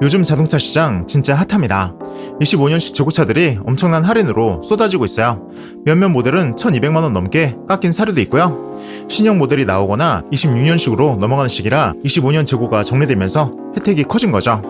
요즘 자동차 시장 진짜 핫합니다. 25년식 중고차들이 엄청난 할인으로 쏟아지고 있어요. 몇몇 모델은 1200만원 넘게 깎인 사례도 있고요. 신형 모델이 나오거나 26년식으로 넘어가는 시기라 25년 재고가 정리되면서 혜택이 커진 거죠.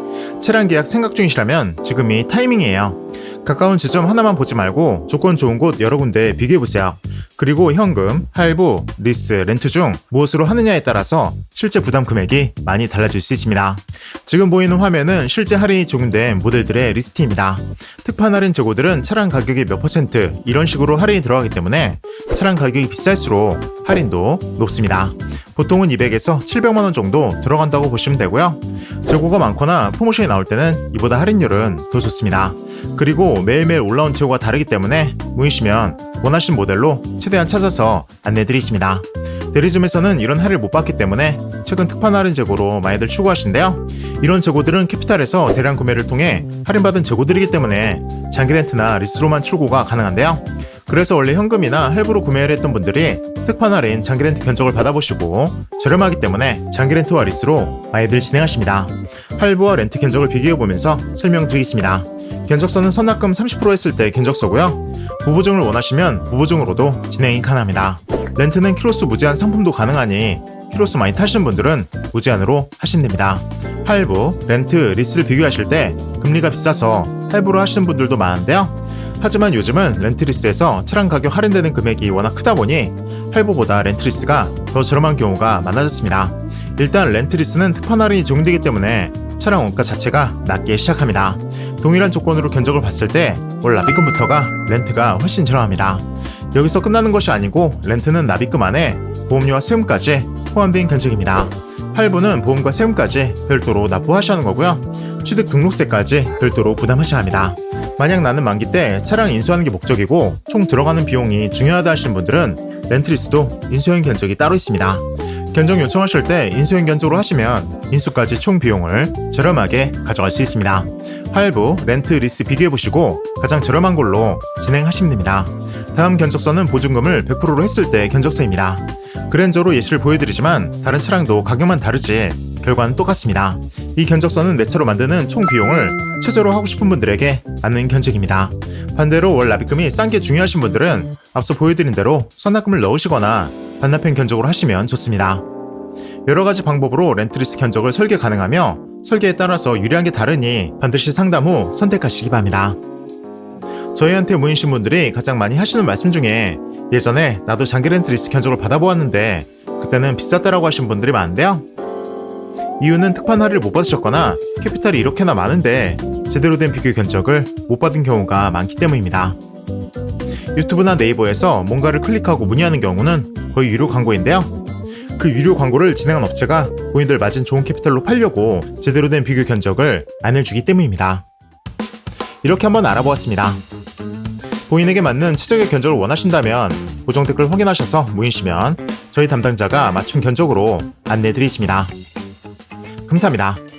차량 계약 생각 중이시라면 지금이 타이밍이에요. 가까운 지점 하나만 보지 말고 조건 좋은 곳 여러 군데 비교해보세요. 그리고 현금, 할부, 리스, 렌트 중 무엇으로 하느냐에 따라서 실제 부담 금액이 많이 달라질 수 있습니다. 지금 보이는 화면은 실제 할인이 적용된 모델들의 리스트입니다. 특판 할인 재고들은 차량 가격이 몇 퍼센트 이런 식으로 할인이 들어가기 때문에 차량 가격이 비쌀수록 할인도 높습니다. 보통은 200에서 700만 원 정도 들어간다고 보시면 되고요. 재고가 많거나 프로모션이 나올 때는 이보다 할인율은 더 좋습니다. 그리고 매일매일 올라온 재고가 다르기 때문에 모이시면 원하신 모델로 최대한 찾아서 안내드리겠습니다. 대리점에서는 이런 할인을 못 받기 때문에 최근 특판 할인 재고로 많이들 추구하신데요. 이런 재고들은 캐피탈에서 대량 구매를 통해 할인받은 재고들이기 때문에 장기 렌트나 리스로만 출고가 가능한데요. 그래서 원래 현금이나 할부로 구매를 했던 분들이 특판 할인 장기 렌트 견적을 받아보시고 저렴하기 때문에 장기 렌트와 리스로 많이들 진행하십니다. 할부와 렌트 견적을 비교해보면서 설명드리겠습니다. 견적서는 선납금 30% 했을 때 견적서고요. 부보증을 원하시면 부보증으로도 진행이 가능합니다. 렌트는 키로수 무제한 상품도 가능하니 키로수 많이 타시는 분들은 무제한으로 하시면 됩니다. 할부, 렌트, 리스를 비교하실 때 금리가 비싸서 할부로 하시는 분들도 많은데요. 하지만 요즘은 렌트리스에서 차량 가격 할인되는 금액이 워낙 크다 보니 할부보다 렌트리스가 더 저렴한 경우가 많아졌습니다. 일단 렌트리스는 특판 할인이 적용되기 때문에 차량 원가 자체가 낮게 시작합니다. 동일한 조건으로 견적을 봤을 때 월 납입금부터가 렌트가 훨씬 저렴합니다. 여기서 끝나는 것이 아니고 렌트는 납입금 안에 보험료와 세금까지 포함된 견적입니다. 할부는 보험과 세금까지 별도로 납부하셔야 하는 거고요. 취득 등록세까지 별도로 부담하셔야 합니다. 만약 나는 만기 때 차량 인수하는 게 목적이고 총 들어가는 비용이 중요하다 하시는 분들은 렌트리스도 인수형 견적이 따로 있습니다. 견적 요청하실 때 인수형 견적으로 하시면 인수까지 총 비용을 저렴하게 가져갈 수 있습니다. 할부, 렌트, 리스 비교해보시고 가장 저렴한 걸로 진행하시면 됩니다. 다음 견적서는 보증금을 100%로 했을 때 견적서입니다. 그랜저로 예시를 보여드리지만 다른 차량도 가격만 다르지 결과는 똑같습니다. 이 견적서는 내 차로 만드는 총 비용을 최저로 하고 싶은 분들에게 맞는 견적입니다. 반대로 월 납입금이 싼 게 중요하신 분들은 앞서 보여드린 대로 선납금을 넣으시거나 반납형 견적으로 하시면 좋습니다. 여러 가지 방법으로 렌트리스 견적을 설계 가능하며 설계에 따라서 유리한 게 다르니 반드시 상담 후 선택하시기 바랍니다. 저희한테 모이신 분들이 가장 많이 하시는 말씀 중에 예전에 나도 장기 렌트리스 견적을 받아보았는데 그때는 비쌌다라고 하신 분들이 많은데요. 이유는 특판 할인을 못 받으셨거나 캐피탈이 이렇게나 많은데 제대로 된 비교 견적을 못 받은 경우가 많기 때문입니다. 유튜브나 네이버에서 뭔가를 클릭하고 문의하는 경우는 거의 유료 광고인데요. 그 유료 광고를 진행한 업체가 본인들 맞은 좋은 캐피탈로 팔려고 제대로 된 비교 견적을 안 해주기 때문입니다. 이렇게 한번 알아보았습니다. 본인에게 맞는 최적의 견적을 원하신다면 고정 댓글 확인하셔서 모이시면 저희 담당자가 맞춤 견적으로 안내드리겠습니다. 감사합니다.